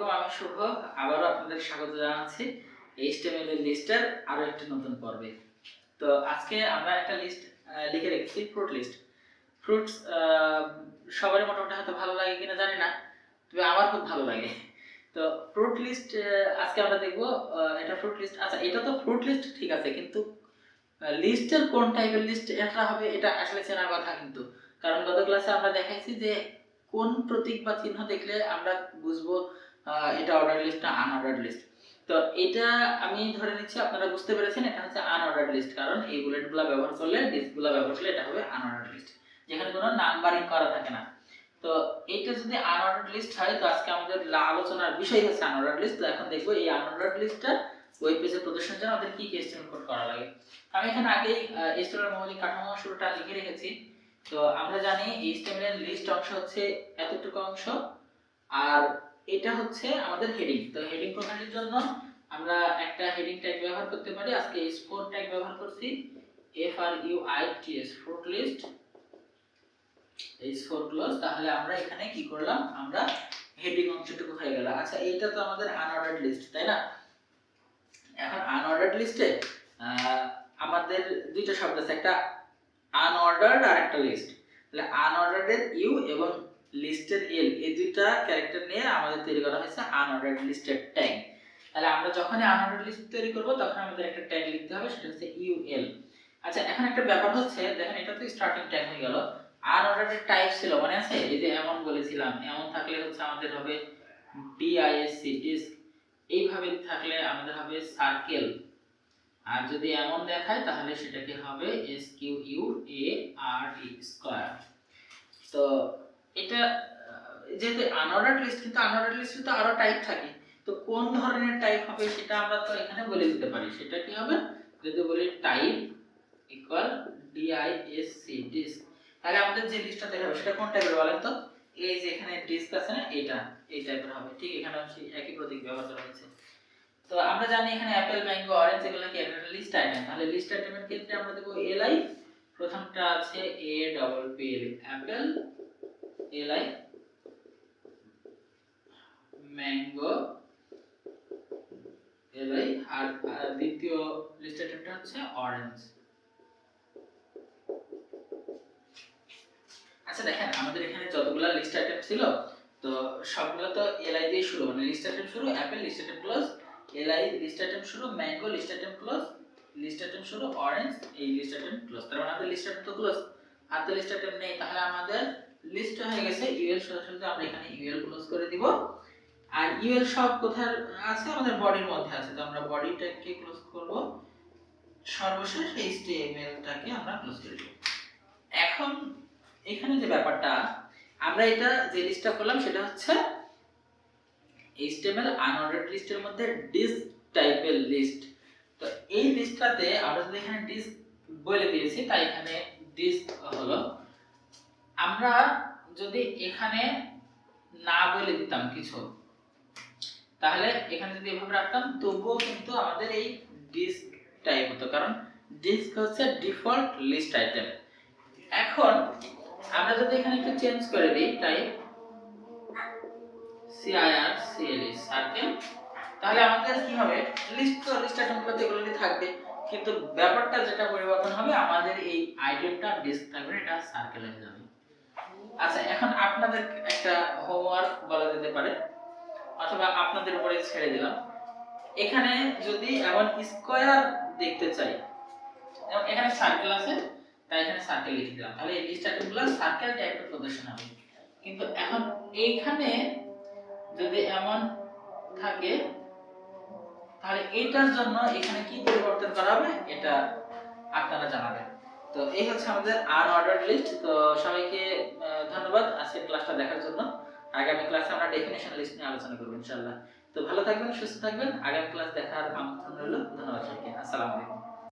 আলাইকুম আমি শুভ। আবারও আপনাদের স্বাগত জানাচ্ছি এইচটিএমএল এর লিস্টের আরও একটি নতুন পর্বে। তো আজকে আমরা একটা লিস্ট লিখে রেখেছি, ফ্রুট লিস্ট। ফ্রুটস সবারই মোটামুটি হয়তো ভালো লাগে কিনা জানি না, তবে আমার খুব ভালো লাগে। তো ফ্রুট লিস্ট আজকে আমরা দেখব এটা ফ্রুট লিস্ট। আচ্ছা এটা তো ফ্রুট লিস্ট ঠিক আছে, কিন্তু লিস্টের কোন টাইপের লিস্ট এটা হবে এটা আসলে চেনার কথা কিন্তু। কারণ গত ক্লাসে আমরা দেখাইছি যে কোন প্রতীক বা চিহ্ন দেখলে আমরা বুঝব এটা অর্ডার লিস্ট না আনঅর্ডার লিস্ট তো এটা আমি ধরে নিচ্ছি, আপনারা বুঝতে পেরেছেন, এটা হচ্ছে আনঅর্ডার লিস্ট কারণ এই বুলেটগুলো ব্যবহার করলে ডিস্কগুলো ব্যবহার করলে এটা হবে আনঅর্ডার লিস্ট যেখানে কোনো নাম্বারিং করা থাকে না। তো এইটা যদি আনঅর্ডার লিস্ট হয়, তো আজকে আমাদের আলোচনার বিষয় হচ্ছে আনঅর্ডার লিস্ট তো এখন দেখব এই আনঅর্ডার লিস্টটা ওয়েব পেজে প্রদর্শন জন্য আমাদের কি কি এস্টিমেট কোড করা লাগে। আমি এখানে আগেই এস্টিমেটের মৌলিক কাঠামো শুরুটা লিখে রেখেছি। তো আমরা জানি এর লিস্ট অংশ হচ্ছে এতটুকু অংশ, আর এটা হচ্ছে আমাদের হেডিং তো হেডিং প্রকাশের জন্য আমরা একটা হেডিং ট্যাগ ব্যবহার করতে পারি। আজকে স্পোর ট্যাগ ব্যবহার করছি। F R U I T S fruit list এই স্পোর ক্লোজ তাহলে আমরা এখানে কি করলাম? আমরা হেডিং অংশটুকু হয়ে গেল আচ্ছা এইটা তো আমাদের আনঅর্ডার্ড লিস্ট তাই না? এখন আনঅর্ডার্ড লিস্টে আমাদের দুইটা শব্দ আছে, একটা আনঅর্ডার্ড আর একটা লিস্ট তাহলে আনঅর্ডার্ড ইউ এবং লিস্টের এল এই দুইটা ক্যারেক্টার নিয়ে আমাদের তৈরি করা হয়েছে আনঅর্ডার্ড লিস্টের ট্যাগ তাহলে আমরা যখনই আনঅর্ডার্ড লিস্ট তৈরি করব তখন আমাদের একটা ট্যাগ লিখতে হবে, সেটা হচ্ছে ইউ এল আচ্ছা এখন একটা ব্যাপার হচ্ছে, দেখেন এটা তো স্টার্টিং ট্যাগ হয়ে গেল। আনঅর্ডার্ড এর টাইপ ছিল, মনে আছে? এই যে এমন বলেছিলাম, এমন থাকলে হচ্ছে আমাদের হবে ডিআইএসসি ডিস্ক এইভাবে থাকলে আমাদের হবে সার্কেল আর যদি এমন দেখায়, তাহলে সেটাকে হবে S Q U A R E square তো এটা যেহেতু আনঅর্ডার্ড লিস্ট কিন্তু আনঅর্ডার্ড লিস্ট কিন্তু আরও টাইপ থাকে। তো কোন ধরনের টাইপ হবে সেটা আমরা তো এখানে বলে দিতে পারি। সেটা কি হবে? যদি বলি টাইপ ইকুয়াল ডিআইএসসি ডিস্ক তাহলে আমাদের যে লিস্টটা দেখাবে সেটা কোন টাইপের বলেন তো? এই যে এখানে ডিস্ক আছে না এটা এই টাইপের হবে। ঠিক এখানে একই প্রতীক ব্যবহার করা হয়েছে। তো আমরা জানি এখানে অ্যাপেল ম্যাঙ্গো অরেঞ্জ এগুলো কি একটা লিস্ট আইটেম তাহলে লিস্ট আইটেমের ক্ষেত্রে আমরা দেবো এলআই প্রথমটা আছে A double P L apple LI mango LI আর আর দ্বিতীয় হচ্ছে অরেঞ্জ আচ্ছা দেখেন, আমাদের এখানে যতগুলো লিস্ট আইটেম ছিল, তো সবগুলো তো এলআই দিয়ে শুরু মানে লিস্ট আইটেম শুরু apple list item close LI list item শুরু mango list item close list item শুরু অরেঞ্জ এই লিস্ট আইটেম ক্লোজ তার মানে আমাদের লিস্ট আইটেম তো ক্লোজ আর তো লিস্ট আইটেম নেই, তাহলে আমাদের লিস্ট হয়ে গেছে ইউএল সোজাসুজি আমরা এখানে ইউএল ক্লোজ করে দিব। আর ইউএল সব কোথায় আছে? আমাদের বডির মধ্যে আছে। তো আমরা বডিটাকে ক্লোজ করব। সর্বশেষ এইচটিএমএল টাকে আমরা ক্লোজ করে দিব। এখন এখানে যে ব্যাপারটা, আমরা এটা যে লিস্টটা করলাম, সেটা হচ্ছে HTML আনঅর্ডার্ড লিস্টের মধ্যে ডিস্ক টাইপের লিস্ট তো এই লিস্টটাতে আমরা যদি এখানে ডিস্ক বলে দিয়েছি, তাই এখানে ডিস্ক হলো আমরা যদি এখানে না বলে দিতাম কিছু, তাহলে এখানে যদি এভাবে রাখতাম, তবুও কিন্তু আমাদের এই ডিস্ক টাইপ হতো। কারণ ডিস্ক হচ্ছে ডিফল্ট লিস্ট আইটেম এখন আমরা যদি এখানে একটু চেঞ্জ করে দিই টাইপ সিআইআর সিএলই সার্কেল তাহলে আমাদের কি হবে? লিস্ট তো লিস্ট আইটেমগুলোতে এগুলোই থাকবে। কিন্তু ব্যাপারটা যেটা পরিবর্তন হবে, আমাদের এই আইটেমটা ডিস্ক থাকবে এটা সার্কেল হয়ে যাবে। আচ্ছা এখন আপনাদের একটা হোমওয়ার্ক বলা যেতে পারে, অথবা আপনাদের উপরে ছেড়ে দিলাম। এখানে যদি এমন স্কয়ার দেখতে চাই এখানে সার্কেল আছে, তাই এখানে সার্কেল লিখে দিলাম। তাহলে এই লিস্ট সার্কেল টাইপের প্রদর্শন হবে। কিন্তু এখন এইখানে যদি এমন থাকে, তাহলে এটার জন্য এখানে কি পরিবর্তন করা হবে? এটা আপনারা জানাবেন। তো এই হচ্ছে আমাদের আনঅর্ডার্ড লিস্ট তো সবাইকে ধন্যবাদ আজকের ক্লাসটা দেখার জন্য। আগামী ক্লাসে আমরা ডেফিনেশন লিস্ট নিয়ে আলোচনা করব, ইনশাআল্লাহ। তো ভালো থাকবেন, সুস্থ থাকবেন। আগামী ক্লাস দেখার আমন্ত্রণ রইল। ধন্যবাদ সবাইকে। আসসালামু আলাইকুম।